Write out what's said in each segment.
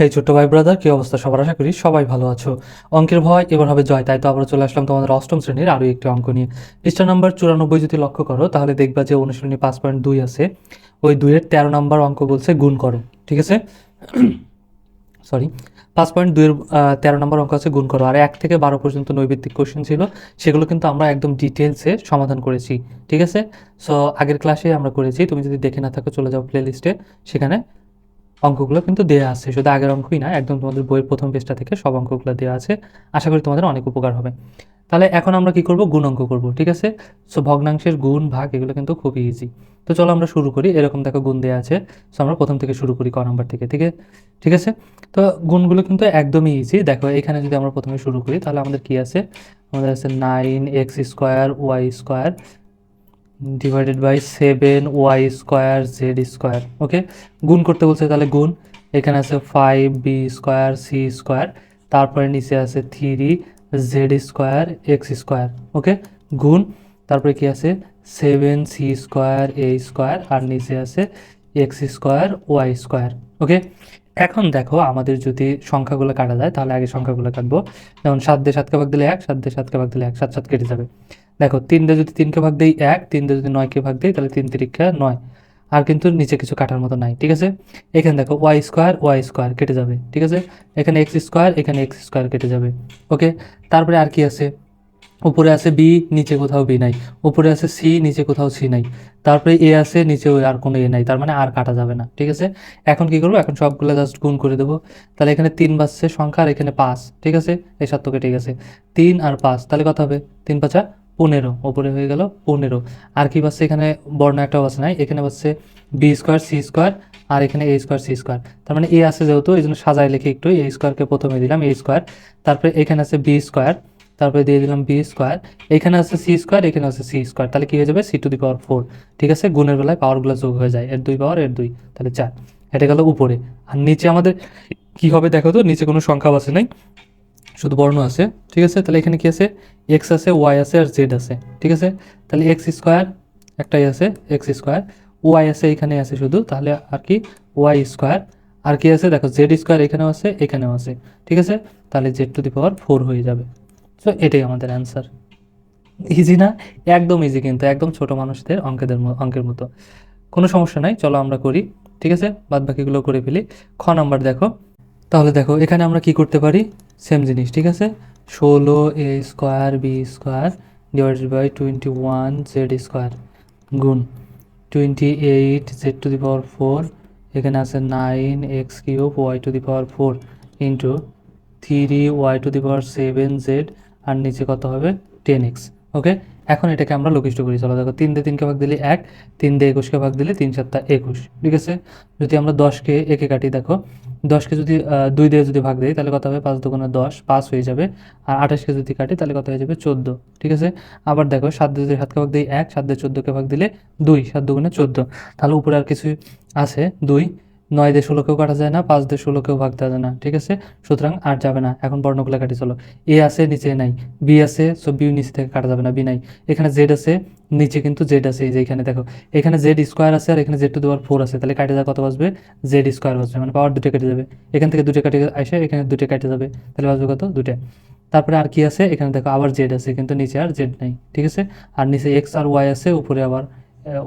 হে ছোট্ট ভাই ব্রাদার কি অবস্থা? সবার আশা করি সবাই ভালো আছো। অঙ্কের ভয়, এবার হবে জয়, তাই তো আবার চলে আসলাম তোমাদের অষ্টম শ্রেণির আরও একটি অঙ্ক নিয়ে। পৃষ্ঠা নাম্বার চুরানব্বই যদি লক্ষ্য করো, তাহলে দেখবা যে অনুশীলনী পাঁচ পয়েন্ট দুই আছে। ওই দুইয়ের তেরো নাম্বার অঙ্ক বলছে গুণ করো, ঠিক আছে? সরি পাঁচ পয়েন্ট দুইয়ের তেরো নম্বর অঙ্ক আছে গুণ করো। আর এক থেকে বারো পর্যন্ত নৈবেদিক কোশ্চেন ছিল, সেগুলো কিন্তু আমরা একদম ডিটেলসে সমাধান করেছি, ঠিক আছে? সো আগের ক্লাসে আমরা করেছি, তুমি যদি দেখে না থাকো, চলে যাও প্লে লিস্টে সেখানে অঙ্কগুলো কিন্তু দেওয়া আছে। শুধু আগের অঙ্কই না, একদম তোমাদের বইয়ের প্রথম পেজটা থেকে সব অঙ্কগুলো দেওয়া আছে। আশা করি তোমাদের অনেক উপকার হবে। তাহলে এখন আমরা কি করব? গুণ অঙ্ক করব, ঠিক আছে? সো ভগ্নাংশের গুণ, ভাগ, এগুলো কিন্তু খুবই ইজি তো চলো আমরা শুরু করি। এরকম দেখো গুণ দেওয়া আছে। সো আমরা প্রথম থেকে শুরু করি ক নাম্বার থেকে, ঠিক আছে? ঠিক আছে? তো গুণগুলো কিন্তু একদমই ইজি দেখো, এখানে যদি আমরা প্রথমে শুরু করি, তাহলে আমাদের কি আছে? আমাদের আছে nine x square y square divided by seven y square z square okay গুণ করতে বলছে তাহলে গুণ। এখানে আছে five b square c square তারপরে নিচে আছে three z square x square okay গুণ, তারপরে কি আছে? Seven c square a square আর নিচে আছে x square y square okay এখন দেখো আমাদের যদি সংখ্যাগুলো কাটা যায়, তাহলে আগে সংখ্যাগুলো কাটবো। যেমন সাত দিয়ে সাতকে ভাগ দিলে এক, সাত দিয়ে সাতকে ভাগ দিলে এক, সাত সাত কেটে যাবে। দেখো, তিন দিয়ে যদি তিনকে ভাগ দিই এক, তিন দিয়ে যদি নয়কে ভাগ দিই, তাহলে তিন তিরিক্ষা নয়। আর কিন্তু নিচে কিছু কাটার মতো নাই, ঠিক আছে? এখানে দেখো ওয়াই স্কোয়ার ওয়াই স্কোয়ার কেটে যাবে, ঠিক আছে? এখানে এক্স স্কোয়ার এখানে এক্স স্কোয়ার কেটে যাবে ওকে তারপরে আর কি আছে? উপরে আছে বি নিচে কোথাও বি নাই। উপরে আছে সি নিচে কোথাও সি নাই। তারপরে এ আছে নিচে আর কোনো এ নাই, তার মানে আর কাটা যাবে না, ঠিক আছে? এখন কি করব? এখন সবগুলো জাস্ট গুণ করে দেবো। তাহলে এখানে তিন বাজছে সংখ্যা আর এখানে পাঁচ, ঠিক আছে? এই সাত কেটে গেছে। তিন আর পাঁচ, তাহলে কথা হবে? তিন পাঁচা পনেরো, ওপরে হয়ে গেল পনেরো। আর কি বাজছে এখানে, বর্ণ একটা বাজছে নাই, এখানে বাজছে বি স্কোয়ার, সি স্কোয়ার আর এখানে এ স্কোয়ার, সি স্কোয়ার। তার মানে এ আছে যেহেতু, এই জন্য সাজাই লিখে একটু এ স্কোয়ারকে প্রথমে দিলাম, এ স্কোয়ার। তারপরে এখানে আছে বি স্কোয়ার, তারপরে দিয়ে দিলাম বি স্কোয়ার। এখানে আছে সি স্কোয়ার, এখানে আছে সি স্কোয়ার। তাহলে কি হয়ে যাবে? C to the power four. ঠিক আছে? গুণের বেলায় পাওয়ারগুলো যোগ হয়ে যায়, এর দুই পাওয়ার, এর দুই, তাহলে চার। এটা গেল উপরে। আর নিচে আমাদের কি হবে দেখো তো? নিচে কোনো সংখ্যা আছে নাই? শুধু বর্ণ আছে, ঠিক আছে? তাহলে এখানে কি আছে? এক্স আছে ওয়াই আছে আর জেড আছে, ঠিক আছে? তাহলে এক্স স্কোয়ার একটাই আছে এক্স স্কোয়ার ওয়াই আছে, এখানে আছে শুধু, তাহলে আর কি? ওয়াই স্কোয়ার আর কি আছে? দেখো জেড স্কোয়ার এখানেও আছে এখানেও আছে, ঠিক আছে? তাহলে z to the power four হয়ে যাবে। সো এটাই আমাদের অ্যান্সার ইজি না? একদম ইজি কিন্তু, একদম ছোট মানুষদের, অঙ্কেদের অঙ্কের মতো। কোনো সমস্যা নাই, চলো আমরা করি, ঠিক আছে? বাদ বাকিগুলো করে ফেলি। খ নাম্বার দেখো। তাহলে দেখো, এখানে আমরা কি করতে পারি? সেম জিনিস, ঠিক আছে? ষোলো a square b square divided by twenty one z square গুণ twenty eight z to the power four এখানে আছে nine x cube y to the power four into three y to the power seven z আর নিচে কত হবে? Ten x ওকে এখন এটাকে আমরা লঘিষ্ঠ করি। চলো দেখো, তিন দিয়ে তিনকে ভাগ দিলে এক, তিন দিয়ে একুশকে ভাগ দিলে তিন সাতটা একুশ, ঠিক আছে? যদি আমরা দশকে একে কাটি, দেখো, দশকে যদি দুই দিয়ে যদি ভাগ দিই, তাহলে কত হবে? পাঁচ দুগুণে দশ, পাঁচ হয়ে যাবে। আর আঠাশকে যদি কাটি, তাহলে কত হয়ে যাবে? চোদ্দ, ঠিক আছে? আবার দেখো, সাত দিয়ে যদি সাতকে ভাগ দিই, এক, সাত দিয়ে চোদ্দোকে ভাগ দিলে দুই, সাত দুগুণে চোদ্দ। তাহলে উপরে আর কিছু আছে, দুই নয় দিয়ে ষোলোকেও কাটা যায় না, পাঁচ দিয়ে ষোলোকেও ভাগ দেওয়া যায় না, ঠিক আছে? সুতরাং আর যাবে না। এখন বর্ণগুলো কাটি চলো। এ আছে, নিচে নাই। বি আছে সো বি নিচে থেকে কাটা যাবে না বি নাই। এখানে জেড আছে, নিচে কিন্তু জেড আছে, এই যে এখানে দেখো। এখানে জেড স্কোয়ার আছে আর এখানে জেড টু দেওয়ার ফোর আছে। তাহলে কাটে যায় কত বাজবে? জেড স্কোয়ার বাজবে মানে পাওয়ার দুটো কেটে যাবে। এখান থেকে দুটো কাটে আসে, এখানে দুটো কাটে যাবে। তাহলে বাজবে কত? দুটো। তারপরে আর কি আছে? এখানে দেখো আবার জেড আছে, কিন্তু নিচে আর জেড নাই, ঠিক আছে? আর নিচে এক্স আর ওয়াই আছে, উপরে আবার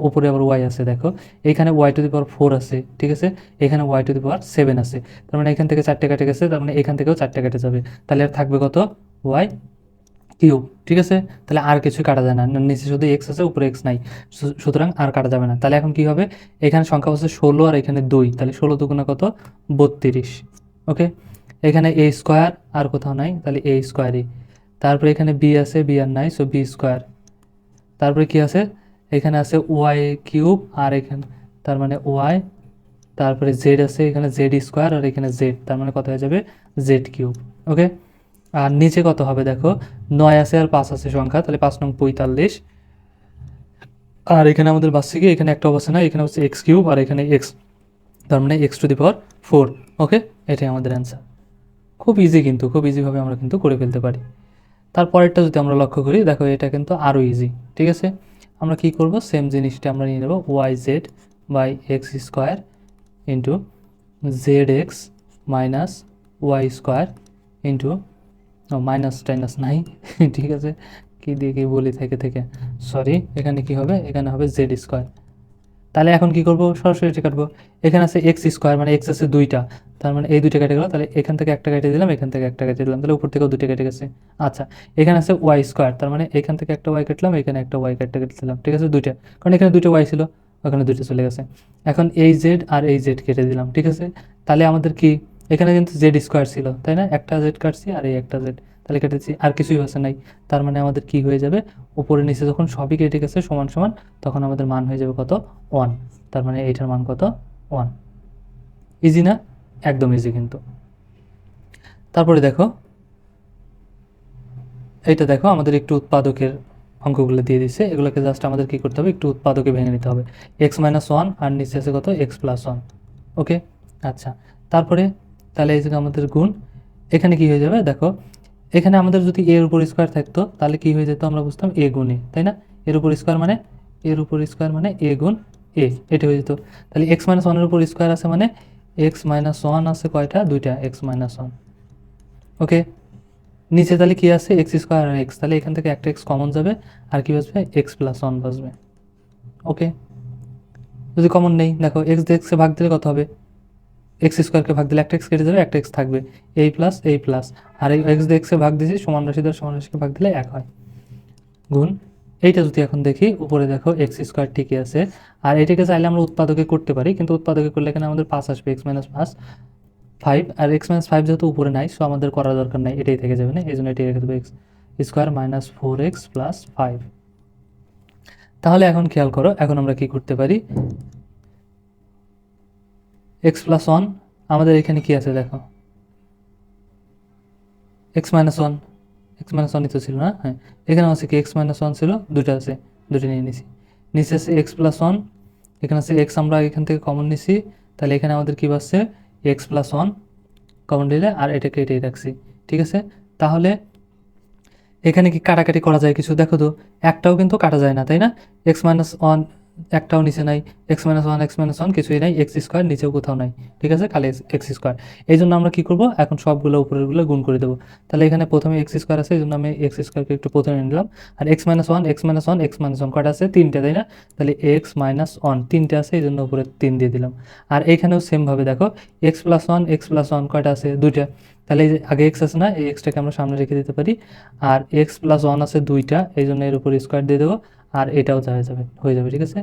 উপরে আবার ওয়াই আছে, দেখো। এখানে y to the power four আছে, ঠিক আছে? এখানে y to the power seven আছে। তার মানে এখান থেকে চারটে কেটে গেছে, তার মানে এখান থেকেও চারটে কেটে যাবে। তাহলে আর থাকবে কত? ওয়াই কিউব ঠিক আছে? তাহলে আর কিছু কাটা যায় না। নিচে শুধু এক্স আছে, উপরে এক্স নাই। সুতরাং আর কাটা যাবে না। তাহলে এখন কি হবে? এখানে সংখ্যা হচ্ছে ষোলো আর এখানে দুই। তাহলে ষোলো দুগুণে কত? বত্রিশ। ওকে এখানে এ স্কোয়ার আর কোথাও নাই, তাহলে এ স্কোয়ারই তারপরে এখানে বি আছে বি আর নাই সো বি স্কোয়ার তারপরে কি আছে? এখানে আছে ওয়াই কিউব আর এখানে, তার মানে ওয়াই তারপরে জেড আছে, এখানে জেড স্কোয়ার আর এখানে জেড তার মানে কত হয়ে যাবে জেড কিউব ওকে আর নিচে কত হবে দেখো? নয় আছে আর পাঁচ আছে সংখ্যা, তাহলে পাঁচ নং পঁয়তাল্লিশ। আর এখানে আমাদের বাচ্চা কি? এখানে একটা অবস্থা না এখানে হচ্ছে এক্স কিউব আর এখানে এক্স তার মানে x to the power four okay এটাই আমাদের অ্যান্সার খুব ইজি কিন্তু, খুব ইজিভাবে আমরা কিন্তু করে ফেলতে পারি। তারপরেরটা যদি আমরা লক্ষ্য করি, দেখো এটা কিন্তু আরও ইজি ঠিক আছে? আমরা কি করব? সেম জিনিসটা আমরা নিয়ে নেব y z by x square into z x minus y square into minus টাইনাস নাই ঠিক আছে? কি দিয়ে কি বলি, থেকে থেকে। সরি এখানে কি হবে? এখানে হবে জেড স্কোয়ার তাহলে এখন কি করব? সরাসরি এটা কাটবো। এখানে আছে এক্স স্কোয়ার মানে এক্স আছে দুইটা। তার মানে এই দুইটা কেটে গেল, তাহলে এখান থেকে একটা কেটে দিলাম, এখান থেকে একটা কেটে দিলাম, তাহলে উপর থেকেও দুইটা কেটে গেছে। আচ্ছা এখানে আছে ওয়াই স্কোয়ার তার মানে এখান থেকে একটা ওয়াই কাটলাম, এখানে একটা ওয়াই কেটে কেটে দিলাম, ঠিক আছে? দুইটা। কারণ এখানে দুইটা ওয়াই ছিল, ওখানে দুইটা চলে গেছে। এখন এই জেড আর এই জেড কেটে দিলাম, ঠিক আছে? তাহলে আমাদের কি? এখানে কিন্তু জেড স্কোয়ার ছিল, তাই না? একটা জেড কাটছি আর এই একটা জেড তাহলে কেটেছি। আর কিছুই বাসে নাই। তার মানে আমাদের কি হয়ে যাবে? উপরে নিচে যখন সবই কেটে গেছে সমান সমান, তখন আমাদের মান হয়ে যাবে কত? ওয়ান তার মানে এইটার মান কত? ওয়ান ইজি না? একদম ইজি কিন্তু। তারপরে দেখো। এইটা দেখো, আমাদের একটু উৎপাদকের অঙ্কগুলো দিয়ে দিচ্ছে এগুলোকে জাস্ট আমাদের কি করতে হবে? একটু উৎপাদকে ভেঙে নিতে হবে। এক্স মাইনাস ওয়ান আর নিচে আছে কত? এক্স প্লাস ওয়ান ওকে আচ্ছা। তারপরে তাহলে এই যে আমাদের গুণ, এখানে কি হয়ে যাবে? দেখো এখানে আমাদের যদি এর উপর স্কোয়ার থাকতো, তাহলে কি হয়ে যেত আমরা বুঝতাম এ গুণ এ তাই না? এর উপর স্কোয়ার মানে এর উপর স্কোয়ার মানে এ গুণ এ এটা হয়ে যেত। তাহলে এক্স মাইনাস ওয়ানের উপর স্কোয়ার আছে মানে এক্স মাইনাস ওয়ান আছে কয়টা? দুইটা এক্স মাইনাস ওয়ান ওকে নিচে তাহলে কি আছে? এক্স স্কোয়ার আর এক্স তাহলে এখান থেকে একটা এক্স কমন যাবে, আর কি বাসবে এক্স প্লাস ওয়ান বাসবে ওকে যদি কমন নেই, দেখো এক্স দিয়ে এক্সে ভাগ দিলে কত হবে? এক্স স্কোয়ারকে ভাগ দিলে একটা এক্স কেটে যাবে, একটা এক্স থাকবে। এই প্লাস এই প্লাস আর এই এক্স দিয়ে এক্সে ভাগ দিয়েছি, সমান রাশি দ্বারা সমান রাশিকে ভাগ দিলে এক হয়। গুণ, এইটা যদি এখন দেখি, উপরে দেখো এক্স স্কোয়ার ঠিকই আছে। আর এটাকে চাইলে আমরা উৎপাদকে করতে পারি, কিন্তু উৎপাদকে করলে এখানে আমাদের পাঁচ আসবে এক্স মাইনাস পাঁচ ফাইভ আর এক্স মাইনাস ফাইভ যেহেতু উপরে নাই সো আমাদের করার দরকার নাই, এটাই থেকে যাবে না, এই জন্য এটাই রেখে দেবো x square minus four x plus five তাহলে এখন খেয়াল করো, এখন আমরা কি করতে পারি? এক্স প্লাস ওয়ান আমাদের এখানে কি আছে দেখো? X minus one x minus ওয়ানই তো ছিল না? হ্যাঁ। এখানে আছে কি? এক্স মাইনাস ওয়ান ছিল দুটো আছে দুটো নিয়ে নিছি। নিচে আছে এক্স প্লাস ওয়ান এখানে আছে এক্স আমরা এখান থেকে কমন নিছি। তাহলে এখানে আমাদের কি পাচ্ছে এক্স প্লাস ওয়ান কমন দিলে আর এটাকে এটাই রাখছি। ঠিক আছে? তাহলে এখানে কি কাটাকাটি করা যায় কিছু? দেখো তো, একটাও কিন্তু কাটা যায় না, তাই না? এক্স মাইনাস ওয়ান একটাও নিচে নাই x minus one x minus one কিছুই নাই এক্স স্কোয়ার নিচেও কোথাও নাই, ঠিক আছে? খালি এক্স স্কোয়ার এই জন্য আমরা কী করব? এখন সবগুলো উপরেরগুলো গুণ করে দেবো। তাহলে এখানে প্রথমে এক্স স্কোয়ার আছে, এই জন্য আমি এক্স স্কোয়ারকে একটু প্রথমে নিলাম। আর x minus one x minus one x minus one কটা আছে? তিনটে, তাই না? তাহলে এক্স মাইনাস ওয়ান তিনটে আছে, এই জন্য উপরে তিন দিয়ে দিলাম। আর এখানেও সেমভাবে দেখো x plus one x plus one কয়টা আছে? দুইটা। তাহলে এই যে আগে এক্স আছে না, এই এক্সটাকে আমরা সামনে রেখে দিতে পারি। আর এক্স প্লাস ওয়ান আছে দুইটা, এই জন্য এর উপর স্কোয়ার দিয়ে দেবো। আর এটাও হয়ে যাবে হয়ে যাবে, ঠিক আছে?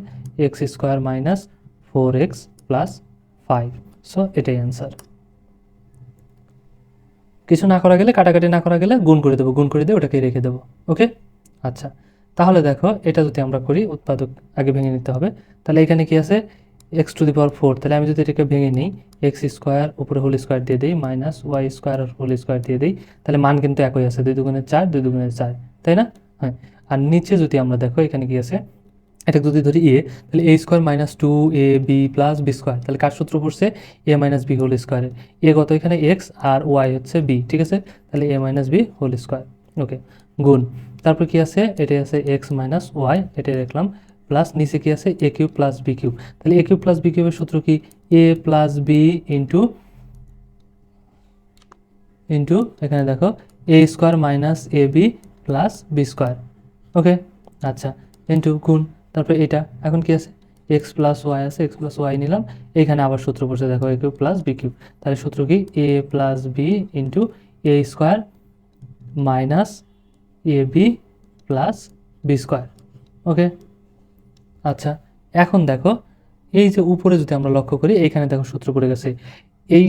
X square minus four x plus five so এটাই অ্যান্সার কিছু না করা গেলে, কাটাকাটি না করা গেলে গুণ করে দেবো, গুণ করে দিয়ে ওটাকে রেখে দেবো ওকে আচ্ছা তাহলে দেখো, এটা যদি আমরা করি, উৎপাদক আগে ভেঙে নিতে হবে। তাহলে এখানে কি আছে? X to the power four তাহলে আমি যদি এটাকে ভেঙে নিই এক্স স্কোয়ার উপরে হোল স্কোয়ার দিয়ে দিই minus y square whole square দিয়ে দিই, তাহলে মান কিন্তু একই আছে, দুই দুগুণের চার, দুই দুগুণের চার, তাই না? হ্যাঁ। আর নিচে যদি আমরা দেখো, এখানে কি আছে? এটা যদি ধরি এ তাহলে a square minus two a b plus b square তাহলে কার সূত্র পড়ছে? এ মাইনাস বি হোল স্কোয়ারের এ। কত এখানে? এক্স আর ওয়াই হচ্ছে বি ঠিক আছে? তাহলে a minus b whole square okay গুণ। তারপর কি আছে? এটা আছে এক্স মাইনাস ওয়াই এটা দেখলাম প্লাস নিচে কি আছে? A cube plus b cube তাহলে এ কিউব প্লাস বি কিউবের সূত্র কি? A plus b into into এখানে দেখো a square minus a b plus b square okay আচ্ছা ইন্টু গুণ, তারপরে এটা, এখন কি আছে? এক্স প্লাস ওয়াই আছে এক্স প্লাস ওয়াই নিলাম, এখানে আবার সূত্র পড়ছে, দেখো a cube plus b cube তাহলে সূত্র কি? A plus b into a square minus a b plus b square okay? আচ্ছা এখন দেখো, এই যে উপরে যদি আমরা লক্ষ্য করি এইখানে দেখো সূত্র পড়ে গেছে, এই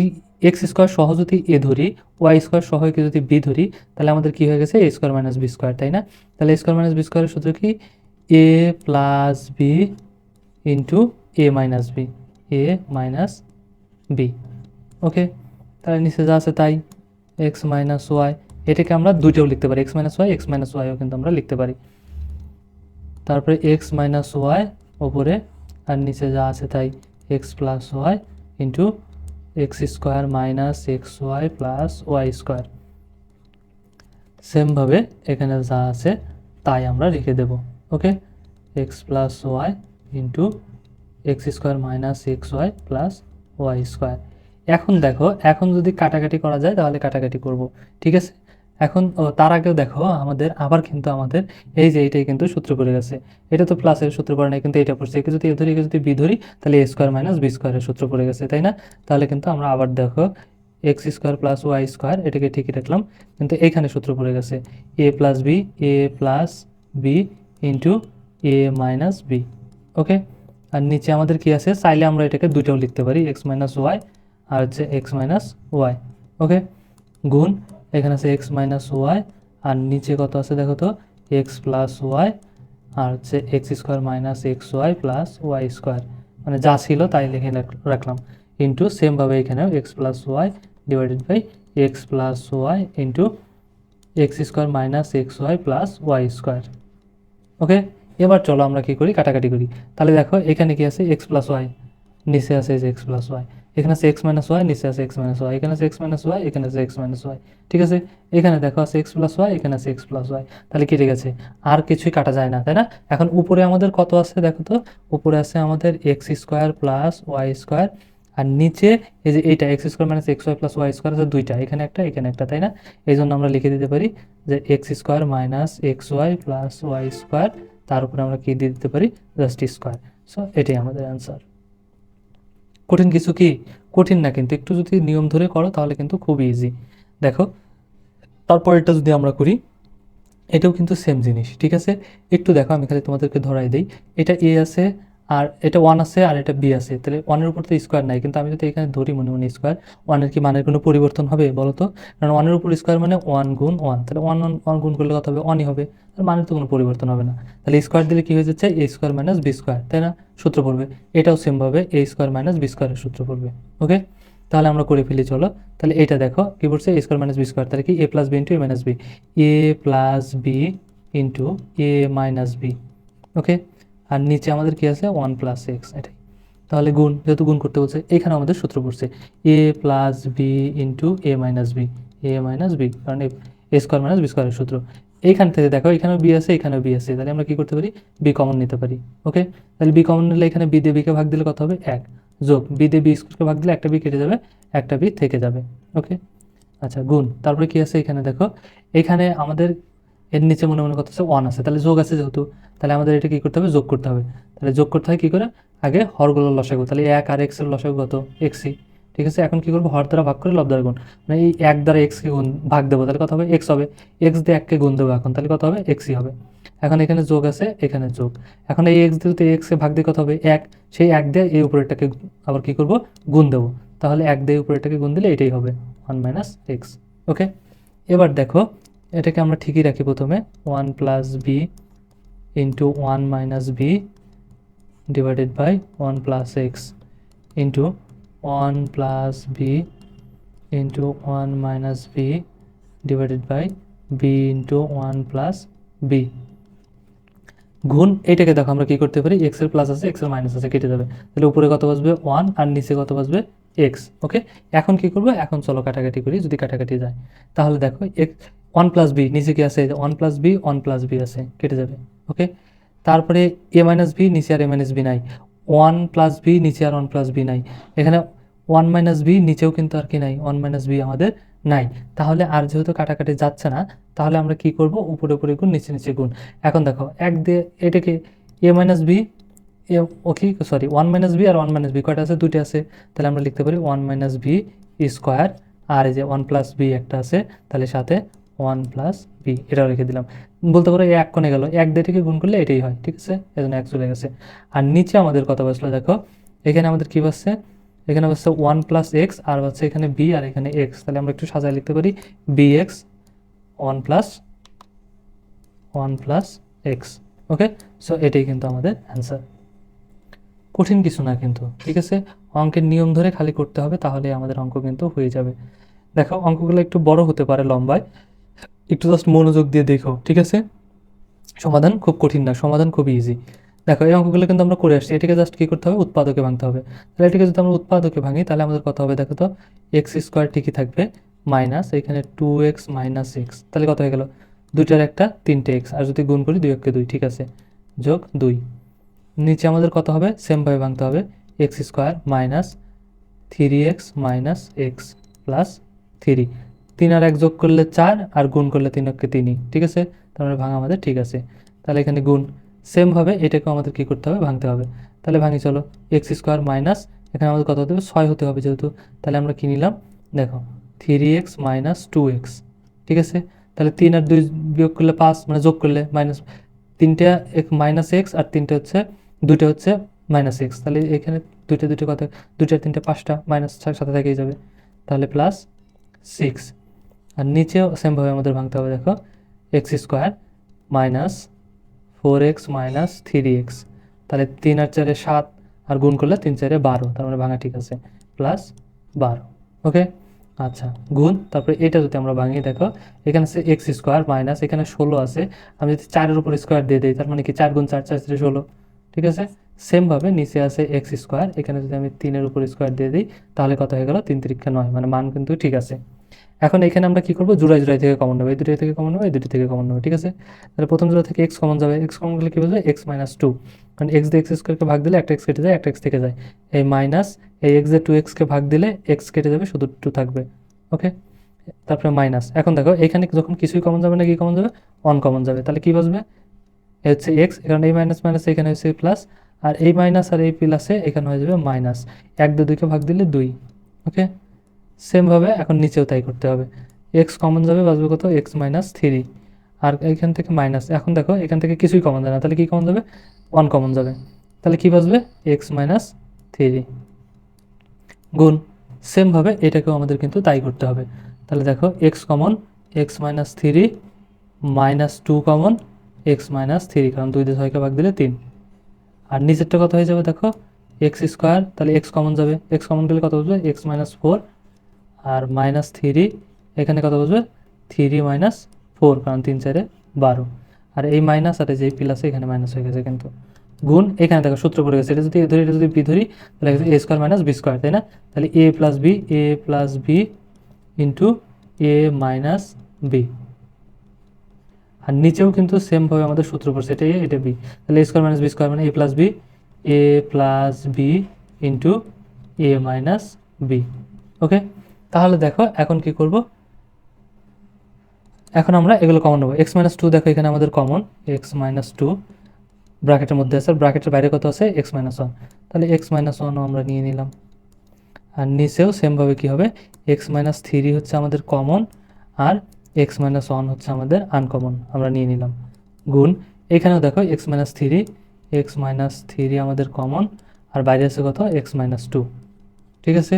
এক্স স্কোয়ার সহ যদি এ ধরি ওয়াই স্কোয়ার সহকে যদি বি ধরি, তাহলে আমাদের কি হয়ে গেছে? A square minus b square তাই না? তাহলে এ স্কোয়ার মাইনাস বি স্কোয়ারের সূত্র কি? A plus b into a minus b a minus b okay তাহলে নিচে যা আছে তাই এক্স মাইনাস ওয়াই এটাকে আমরা দুইটাও লিখতে পারি x minus y x minus YO কিন্তু আমরা লিখতে পারি। তারপরে এক্স মাইনাস ওয়াই ওপরে, আর নিচে যা আছে তাই x plus y into x square minus x y plus y square সেমভাবে এখানে যা আছে, তাই আমরা রেখে দেব okay x plus y into x square minus x y plus y square এখন দেখো, এখন যদি কাটাকাটি করা যায়, তাহলে কাটাকাটি করব, ঠিক আছে? এখন তার আগেও দেখো, আমাদের, আবার কিন্তু আমাদের, এই যে এইটাই কিন্তু সূত্র পড়ে গেছে। এটা তো প্লাসের সূত্র পড়ে নাই, কিন্তু এটা পড়ছে। একে যদি এ ধরি যদি বি ধরি, তাহলে এ স্কোয়ার মাইনাস বি স্কোয়ারের সূত্র পড়ে গেছে, তাই না? তাহলে কিন্তু আমরা আবার দেখো x square plus y square এটাকে ঠিকই রাখলাম, কিন্তু এইখানে সূত্র পড়ে গেছে a plus b a plus b into a minus b okay আর নিচে আমাদের কি আছে? চাইলে আমরা এটাকে দুইটাও লিখতে পারি এক্স মাইনাস ওয়াই আর হচ্ছে এক্স মাইনাস ওয়াই ওকে গুণ এখানে আছে এক্স মাইনাস ওয়াই আর নিচে কত আছে দেখো তো? এক্স প্লাস ওয়াই আর হচ্ছে x square minus x y plus y square মানে যা ছিল তাই লিখে রাখ- রাখলাম। ইন্টু সেমভাবে এখানেও x plus y divided by x plus y into x square minus x y plus y square okay এবার চলো আমরা কি করি? কাটাকাটি করি। তাহলে দেখো, এখানে কি আছে? এক্স প্লাস ওয়াই নিচে আছে এক্স প্লাস ওয়াই এখানে আছে এক্স মাইনাস ওয়াই নিচে আছে এক্স মাইনাস ওয়াই এখানে আছে এক্স মাইনাস ওয়াই এখানে আছে এক্স মাইনাস ওয়াই ঠিক আছে? এখানে দেখো আছে এক্স প্লাস ওয়াই এখানে আছে এক্স প্লাস ওয়াই তাহলে কেটে গেছে আর কিছুই কাটা যায় না, তাই না? এখন উপরে আমাদের কত আছে দেখো তো? উপরে আছে আমাদের x square plus y square আর নিচে এই যে এইটা x square minus x y plus y square আছে দুইটা, এখানে একটা এখানে একটা, তাই না? এই জন্য আমরা লিখে দিতে পারি যে x square minus x y plus y square তার উপরে আমরা কি দিয়ে দিতে পারি? জাস্ট স্কোয়ার সো এটাই আমাদের অ্যান্সার কঠিন কিছু কি? কঠিন না, কিন্তু একটু যদি নিয়ম ধরে করো তাহলে কিন্তু খুব ইজি দেখো তারপর এটা যদি আমরা করি, এটাও কিন্তু সেম জিনিস, ঠিক আছে? একটু দেখো, আমি খালি তোমাদেরকে ধরাই দিই। এটা এ আছে আর এটা ওয়ান আছে আর এটা বি আছে। তাহলে ওয়ানের উপর তো স্কোয়ার নাই, কিন্তু আমি যদি এখানে ধরি মনে মনে স্কোয়ার ওয়ানের কি মানের কোনো পরিবর্তন হবে বলো তো কারণ ওয়ানের উপর স্কোয়ার মানে ওয়ান গুণ ওয়ান তাহলে ওয়ান ওয়ান ওয়ান গুণ করলে কত হবে? ওয়ানই হবে। তার মানের তো কোনো পরিবর্তন হবে না। তাহলে স্কোয়ার দিলে কী হয়ে যাচ্ছে? A square minus b square তাই না? সূত্র পড়বে। এটাও সেমভাবে এ স্কোয়ার মাইনাস বি স্কোয়ারের সূত্র পড়বে। ওকে তাহলে আমরা করে ফেলি, চলো। তাহলে এটা দেখো, কী পড়ছে? A square minus b square তাহলে কি? A plus b into a minus b a plus b into a minus b okay আর নিচে আমাদের কি আছে? ওয়ান প্লাস এক্স এটাই। তাহলে গুণ, যেহেতু গুণ করতে বলছে এখানে আমাদের সূত্র পড়ছে। A plus b into a minus b a minus b কারণ এ স্কোয়ার মাইনাস বি স্কোয়ারের সূত্র। এইখান থেকে দেখো, এখানেও বি আছে, এখানেও বি আছে। তাহলে আমরা কি করতে পারি? বি কমন নিতে পারি ওকে তাহলে বি কমন নিলে এখানে বি দিয়ে বিকে ভাগ দিলে কত হবে? এক। যোগ বি দিয়ে বি স্কোয়ারকে ভাগ দিলে একটা বি কেটে যাবে, একটা বি থেকে যাবে ওকে আচ্ছা গুণ। তারপরে কি আছে এখানে দেখো? এখানে আমাদের এর নিচে মনে মনে কত আছে ওয়ান আছে। তাহলে যোগ আছে যেহেতু, তাহলে আমাদের এটা কী করতে হবে? যোগ করতে হবে। তাহলে যোগ করতে হয় কী করে? আগে হরগুলোর লসাগু। তাহলে এক আর এক্সের লসাগু কত? এক্সই ঠিক আছে? এখন কী করব? হর দ্বারা ভাগ করে লব দ্বারা গুণ। মানে এই এক দ্বারা এক্সকে গুণ, ভাগ দেবো। তাহলে কত হবে? এক্স হবে। এক্স দিয়ে এককে গুণ দেবো এখন। তাহলে কত হবে? এক্সই হবে। এখন এখানে যোগ আছে, এখানে যোগ। এখন এই এক্স দিয়ে এক্সকে ভাগ দিয়ে কত হবে? এক। সেই এক দিয়ে এই উপরেরটাকে আবার কী করব? গুণ দেবো। তাহলে এক দিয়ে উপরেরটাকে গুণ দিলে এটাই হবে। ওয়ান মাইনাস এক্স ওকে এবার দেখো এটাকে আমরা ঠিকই রাখি প্রথমে। One plus b into one minus b divided by one plus x into one plus b into one minus b divided by b into one plus b গুণ এইটাকে দেখো, আমরা কি করতে পারি? এক্সের প্লাস আছে এক্সের মাইনাস আছে, কেটে যাবে। তাহলে উপরে কত বসবে? ওয়ান আর নিচে কত বসবে? এক্স ওকে এখন কি করব? এখন চলো কাটাকাটি করি, যদি কাটাকাটি যায়। তাহলে দেখো এক্স ওয়ান প্লাস বি, নিচে কি আছে? One plus b one plus b আছে, কেটে যাবে, ওকে? তারপরে এ মাইনাস বি, নিচে আর এ মাইনাস বি নাই। ওয়ান প্লাস বি, নিচে আর ওয়ান প্লাস বি নাই। এখানে ওয়ান মাইনাস বি, নিচেও কিন্তু আর কি নাই, ওয়ান মাইনাস বি আমাদের নাই। তাহলে আর যেহেতু কাটাকাটি যাচ্ছে না, তাহলে আমরা কি করব? উপরে উপরে গুণ, নিচে নিচে গুণ। এখন দেখো, এক দিয়ে এটাকে a minus b, a okay sorry, one minus b R one minus b, কয়টা আছে? দুটি আছে। তাহলে আমরা লিখতে পারি ওয়ান মাইনাস বি স্কোয়ার। আর এই যে ওয়ান প্লাস বি একটা আছে, তাহলে সাথে ওয়ান প্লাস বি, এটাও রেখে দিলাম। বলতে পারো এক কোণে গেল। এক দিয়ে থেকে গুণ করলে এটাই হয়, ঠিক আছে? এজন্য এক চলে গেছে। আর নিচে আমাদের কত বসল দেখো? এখানে আমাদের কি বসছে এখানে বসছে ওয়ান প্লাস এক্স, আর হচ্ছে এখানে বি, আর এখানে এক্স। তাহলে আমরা একটু সাজায় লিখতে পারি। B x one plus one plus x. Okay? So এটাই কিন্তু আমাদের অ্যান্সার। কঠিন কিছু না কিন্তু, ঠিক আছে? অঙ্কের নিয়ম ধরে খালি করতে হবে, তাহলে আমাদের অঙ্ক কিন্তু হয়ে যাবে। দেখো, অঙ্কগুলো একটু বড় হতে পারে লম্বায়। একটু জাস্ট মনোযোগ দিয়ে দেখো, ঠিক আছে? সমাধান খুব কঠিন না, সমাধান খুব ইজি দেখো, এই অঙ্কগুলো কিন্তু আমরা করে আসছি। এটাকে জাস্ট কী করতে হবে? উৎপাদকে ভাঙতে হবে। তাহলে এটাকে যদি আমরা উৎপাদকে ভাঙি, তাহলে আমাদের কথা হবে দেখো তো? এক্স স্কোয়ার ঠিকই থাকবে? মাইনাস এখানে টু এক্স মাইনাস এক্স তাহলে কত হয়ে গেল? দুইটার একটা, তিনটে এক্স আর যদি গুণ করি, দুই একে দুই, ঠিক আছে? যোগ দুই। নিচে আমাদের কত হবে? সেমভাবে ভাঙতে হবে। X square minus three x minus x plus three তিন আর এক যোগ করলে চার, আর গুণ করলে তিন অক্ষে তিনই ঠিক আছে? মানে ভাঙা আমাদের ঠিক আছে। তাহলে এখানে গুণ সেমভাবে এটাকেও আমাদের কী করতে হবে? ভাঙতে হবে। তাহলে ভাঙি, চলো এক্স স্কোয়ার মাইনাস এখানে আমাদের কত হতে হবে? ছয় হতে হবে যেহেতু। তাহলে আমরা কী নিলাম? দেখো three x minus two x ঠিক আছে? তাহলে তিন আর দুই বিয়োগ করলে পাঁচ মানে যোগ করলে মাইনাস তিনটা এক মাইনাস এক্স আর তিনটে হচ্ছে, দুটো হচ্ছে মাইনাস এক্স তাহলে এখানে দুইটা দুটো কত? দুইটা তিনটে পাঁচটা মাইনাস সাথে থেকেই যাবে। তাহলে প্লাস সিক্স আর নিচেও সেমভাবে আমাদের ভাঙতে হবে, দেখো x square minus four x minus three x তাহলে তিন আর চারে সাত আর গুণ করলে তিন চারে বারো, তার মানে ভাঙা ঠিক আছে প্লাস বারো ওকে আচ্ছা গুণ, তারপরে এটা যদি আমরা ভাঙি, দেখো, এখানে আছে এক্স স্কোয়ার মাইনাস এখানে ষোলো আছে, আমি যদি চারের উপর স্কোয়ার দিয়ে দিই, তার মানে কি, চার গুণ চার চার, চারে ষোলো, ঠিক আছে? সেমভাবে নিচে আছে এক্স স্কোয়ার এখানে যদি আমি তিনের উপর স্কোয়ার দিয়ে দিই, তাহলে কত হয়ে গেল, তিন তিরিক্ষা নয় মানে মান কিন্তু ঠিক আছে। এখন এখানে আমরা কি করব? জোড়াই জোড়াই থেকে কমন নেব। এই দুটি থেকে কমন নেব, এই দুটি থেকে কমন নেব, ঠিক আছে? তাহলে প্রথম জোড়া থেকে এক্স কমন যাবে। এক্স কমন গেলে কী বলবে এক্স মাইনাস টু কারণ এক্স দিয়ে এক্স স্কোয়ারকে ভাগ দিলে একটা এক্স কেটে যায়, একটা এক্স থেকে যায়। এই মাইনাস এই এক্স দিয়ে টু এক্সকে ভাগ দিলে এক্স কেটে যাবে, শুধু টু থাকবে। ওকে তারপরে মাইনাস এখন দেখো, এখানে যখন কিছুই কমন যাবে না, কি কমন যাবে? অন কমন যাবে। তাহলে কি বসবে? হচ্ছে এক্স এখানে এই মাইনাস মাইনাস এখানে হচ্ছে প্লাস আর এই মাইনাস আর এই প্লাসে এখানে হয়ে যাবে মাইনাস এক দুইকে ভাগ দিলে দুই। ওকে সেমভাবে এখন নিচেও তাই করতে হবে। এক্স কমন যাবে, বাঁচবে কত? এক্স মাইনাস থ্রি আর এখান থেকে মাইনাস এখন দেখো, এখান থেকে কিছুই কমন যাবে না। তাহলে কি কমন যাবে? ওয়ান কমন যাবে। তাহলে কি বাঁচবে? এক্স মাইনাস থ্রি গুণ। সেমভাবে এটাকেও আমাদের কিন্তু তাই করতে হবে। তাহলে দেখো x common x minus three minus two common x minus three কারণ দুই দিয়ে ছয়কে ভাগ দিলে তিন। আর নিচেরটা কত হয়ে যাবে দেখো? এক্স স্কোয়ার তাহলে এক্স কমন যাবে। এক্স কমন গেলে কত বসবে এক্স মাইনাস ফোর আর মাইনাস থ্রি এখানে কত বসবে? থ্রি মাইনাস ফোর কারণ তিন চারে বারো। আর এই মাইনাস আর যে প্লাসে এখানে মাইনাস হয়ে গেছে কিন্তু। গুণ এখানে দেখো সূত্র পড়ে গেছে, এটা যদি ধরি, এটা যদি বি ধরি, তাহলে a square minus b square তাই না? তাহলে a plus b a plus b into a minus b আর নিচেও কিন্তু সেমভাবে আমাদের সূত্র পড়ছে এটা এ এটা বি তাহলে a square minus b square মানে a plus b a plus b into a minus b okay তাহলে দেখো, এখন কি করব? এখন আমরা এগুলো কমন নেব। এক্স মাইনাস টু দেখো, এখানে আমাদের কমন এক্স মাইনাস টু ব্র্যাকেটের মধ্যে আছে। ব্র্যাকেটের বাইরে কত আছে? এক্স মাইনাস ওয়ান তাহলে এক্স মাইনাস ওয়ানও আমরা নিয়ে নিলাম। আর নিচেও সেমভাবে কী হবে? এক্স মাইনাস থ্রি হচ্ছে আমাদের কমন আর এক্স মাইনাস ওয়ান হচ্ছে আমাদের আনকমন আমরা নিয়ে নিলাম। গুণ, এখানেও দেখো x minus three x minus three আমাদের কমন আর বাইরে আছে কত? এক্স মাইনাস টু ঠিক আছে?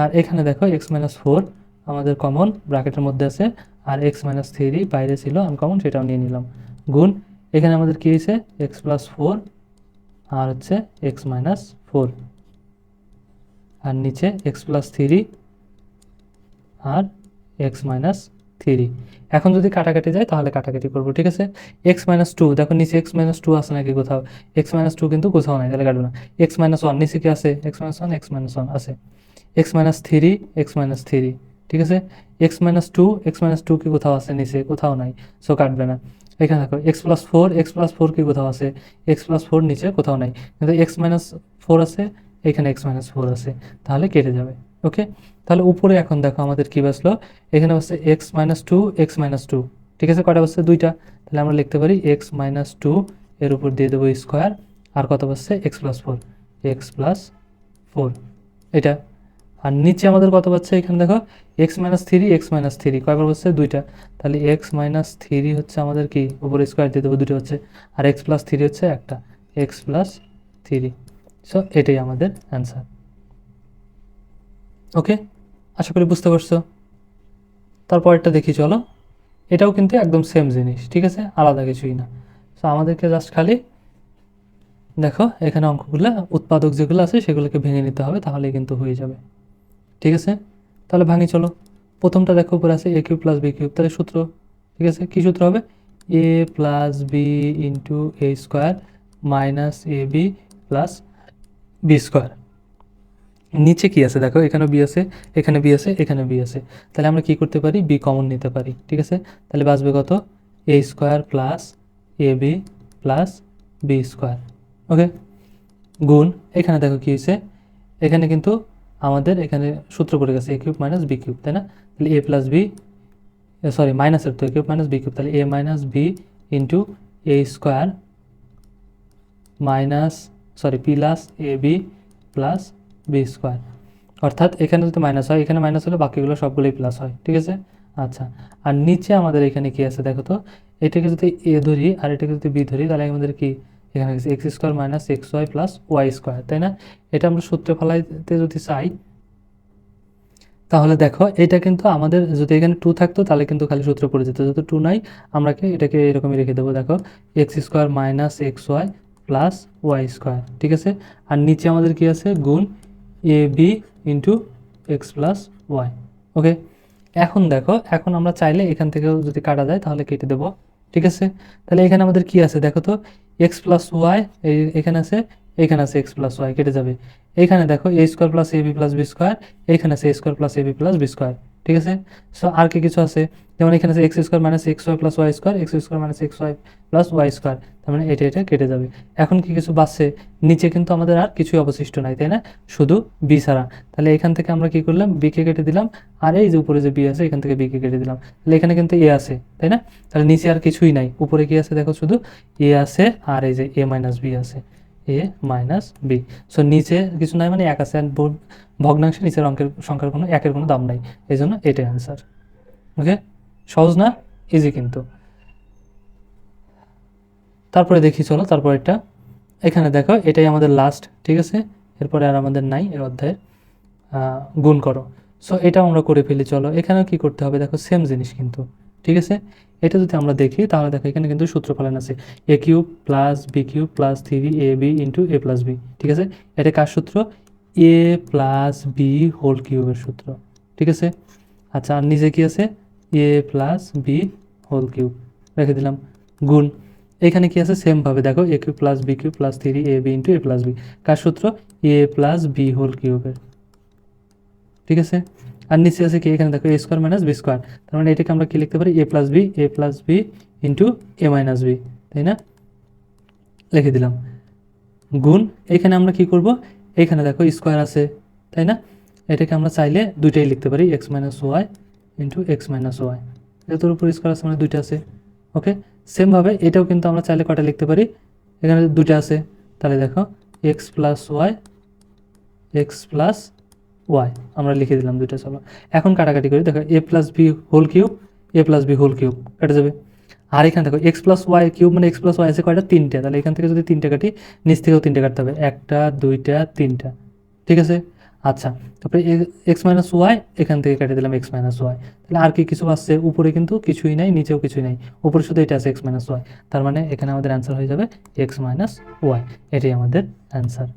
আর এখানে দেখো এক্স মাইনাস ফোর আমাদের কমন ব্র্যাকেটের মধ্যে আছে আর এক্স মাইনাস থ্রি বাইরে ছিল আনকমন সেটাও নিয়ে নিলাম গুণ এখানে আমাদের কী হয়েছে এক্স প্লাস ফোর আর হচ্ছে এক্স মাইনাস ফোর আর নিচে এক্স প্লাস থ্রি আর এক্স মাইনাস থ্রি এখন যদি কাটাকাটি যায় তাহলে কাটাকাটি করব ঠিক আছে এক্স মাইনাস টু দেখো নিচে এক্স মাইনাস টু আছে নাকি কোথাও এক্স মাইনাস টু কিন্তু কোথাও নাই তাহলে কাটবে না এক্স মাইনাস ওয়ান নিচে কি আছে x minus one x minus one আছে x minus three x minus three ঠিক আছে? X minus two x minus two কি কোথাও আছে নিচে? কোথাও নাই সো কাটবে না। এখানে দেখো x plus four x plus four কি কোথাও আছে? এক্স প্লাস ফোর নিচে কোথাও নাই। কিন্তু এক্স মাইনাস ফোর আছে, এখানে এক্স মাইনাস ফোর আছে। তাহলে কেটে যাবে ওকে তাহলে উপরে এখন দেখো আমাদের কি বাসলো এখানে বসছে x minus two x minus two ঠিক আছে? কটা বসছে দুইটা। তাহলে আমরা লিখতে পারি এক্স মাইনাস টু এর উপর দিয়ে দেবো স্কোয়ার আর কত বসছে x plus four x plus four এটা আর নিচে আমাদের কত পাচ্ছে এখানে দেখো? X minus three x minus three কয়বার বসছে দুইটা। তাহলে এক্স মাইনাস থ্রি হচ্ছে আমাদের কি? উপরে স্কোয়ার দিয়ে দেবো, দুটো হচ্ছে। আর এক্স প্লাস থ্রি হচ্ছে একটা। এক্স প্লাস থ্রি সো এটাই আমাদের অ্যান্সার ওকে আশা করি বুঝতে পারছ। তারপরটা দেখি চলো। এটাও কিন্তু একদম সেম জিনিস, ঠিক আছে? আলাদা কিছুই না। সো আমাদেরকে জাস্ট খালি দেখো, এখানে অঙ্কগুলো, উৎপাদক যেগুলো আছে সেগুলোকে ভেঙে নিতে হবে, তাহলেই কিন্তু হয়ে যাবে। ঠিক আছে? তাহলে ভাঙি, চলো। প্রথমটা দেখো, উপরে আছে a cube plus b cube তাহলে সূত্র, ঠিক আছে? কী সূত্র হবে? A plus b into a square minus a b plus b square নিচে কি আছে দেখো? এখানে বি আছে, এখানে বি আছে এখানে বি আছে। তাহলে আমরা কি করতে পারি? বি কমন নিতে পারি, ঠিক আছে? তাহলে বাঁচবে কত? A square plus a b plus b square okay গুণ, এখানে দেখো কি হয়েছে? এখানে কিন্তু আমাদের এখানে সূত্র পড়ে গেছে a cube minus b cube তাই না? তাহলে এ প্লাস বি সরি মাইনাসের তো a cube minus b cube তাহলে a minus b into a square minus sorry plus a b plus b square অর্থাৎ এখানে যদি মাইনাস হয়, এখানে মাইনাস হলে বাকিগুলো সবগুলোই প্লাস হয়, ঠিক আছে? আচ্ছা আর নিচে আমাদের এখানে কি আছে দেখো তো? এটাকে যদি এ ধরি আর এটাকে যদি বি ধরি, তাহলে আমাদের কি x square minus x y plus y square তাই না? এটা আমরা সূত্রে ফেলাইতে যদি চাই, তাহলে দেখো এটা কিন্তু আমাদের যদি এখানে টু থাকতো, তাহলে কিন্তু খালি সূত্র পড়ে যেত। যেহেতু টু নাই, আমরা এটাকে এরকমই রেখে দেবো, দেখো x square minus x y plus y square ঠিক আছে? আর নিচে আমাদের কি আছে? গুণ a b into x plus y okay এখন দেখো, এখন আমরা চাইলে এখান থেকেও যদি কাটা যায়, তাহলে কেটে দেবো, ঠিক আছে? তাহলে এখানে আমাদের কি আছে, দেখো তো এক্স প্লাস ওয়াই এখানে আছে এখানে আছে এক্স প্লাস ওয়াই কেটে যাবে। এখানে দেখো a square plus a b plus b square এখানে আছে a square plus a b plus b square ঠিক আছে? সো আর কি কিছু আছে? যেমন এখানে আছে x square minus x y plus y square x square minus x y plus y square তার মানে এটা এটা কেটে যাবে। এখন কি কিছু বাঁচছে? নিচে কিন্তু আমাদের আর কিছুই অবশিষ্ট নাই, তাই না? শুধু বি ছাড়া। তাহলে এখান থেকে আমরা কি করলাম? বিকে কেটে দিলাম। আর এই যে উপরে যে বি আছে, এখান থেকে বিকে কেটে দিলাম। তাহলে এখানে কিন্তু এ আছে, তাই না? তাহলে নিচে আর কিছুই নাই। উপরে কি আছে? দেখো শুধু এ আছে, আর এই যে এ মাইনাস বি আছে। এ মাইনাস বি। সো নিচে কিছু নাই মানে এক আছে ভগ্নাংশে নিচের অঙ্কের সংখ্যার কোনো একের কোনো দাম নাই। এই জন্য এটাই অ্যান্সার ওকে সহজ না? ইজি কিন্তু। তারপরে দেখি চলো তারপর এটা এখানে দেখো এটাই আমাদের লাস্ট ঠিক আছে? এরপরে আর আমাদের নাই এর অধ্যায়ে আহ, গুণ করো। সো এটাও আমরা করে ফেলি চলো। এখানেও কি করতে হবে? দেখো সেম জিনিস কিন্তু। ঠিক আছে? এটা যদি আমরা দেখি, তাহলে দেখো এখানে কিন্তু সূত্র ফেলান আছে। A cube plus b cube plus three a b into a plus b ঠিক আছে? এটা কার সূত্র? এ প্লাস বি হোল কিউবের সূত্র, ঠিক আছে? আচ্ছা আর নিজে কি আছে? A plus b whole cube রেখে দিলাম। গুণ, এখানে কি আছে? সেমভাবে দেখো a cube plus b cube plus three a b into a plus b কার সূত্র? এ প্লাস বি হোল কিউবের ঠিক আছে? আর নিচে আছে কি? এখানে দেখো a square minus b square তার মানে এটাকে আমরা কি লিখতে পারি? A plus b a plus b into a minus b তাই না? লিখে দিলাম। গুণ, এখানে আমরা কি করব? এখানে দেখো স্কোয়ার আছে, তাই না? এটাকে আমরা চাইলে দুইটাই লিখতে পারি x minus y into x minus y এটার উপর স্কোয়ার আছে মানে দুইটা আছে ওকে সেমভাবে এটাও কিন্তু আমরা চাইলে কটা লিখতে পারি? এখানে দুইটা আছে। তাহলে দেখো x plus y x plus y আমরা লিখে দিলাম দুইটা চলো এখন কাটাকাটি করি, দেখো a plus b whole cube a plus b whole cube কেটে যাবে। আর এখানে দেখো এক্স প্লাস ওয়াই কিউব মানে এক্স প্লাস ওয়াই আছে কয়টা? তিনটা। তাহলে এখান থেকে যদি তিনটা কাটি, নিচ থেকেও তিনটা কাটতে হবে। একটা, দুইটা, তিনটা। ঠিক আছে? আচ্ছা তারপরে এক্স মাইনাস ওয়াই এখান থেকে কেটে দিলাম এক্স মাইনাস ওয়াই তাহলে আর কি কিছু আসছে? উপরে কিন্তু কিছুই নাই, নিচেও কিছুই নাই। উপরে শুধু এটা আছে এক্স মাইনাস ওয়াই তার মানে এখানে আমাদের অ্যান্সার হয়ে যাবে এক্স মাইনাস ওয়াই এটাই আমাদের অ্যান্সার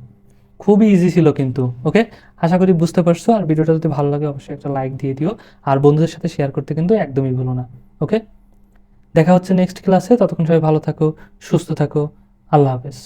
খুবই ইজি ছিল কিন্তু ওকে আশা করি বুঝতে পারছ, আর ভিডিওটা যদি ভালো লাগে, অবশ্যই একটা লাইক দিয়ে দিও। আর বন্ধুদের সাথে শেয়ার করতে কিন্তু একদমই ভুলো না ওকে দেখা হচ্ছে নেক্সট ক্লাসে ততক্ষণ সবাই ভালো থাকো, সুস্থ থাকো, আল্লাহ হাফেজ।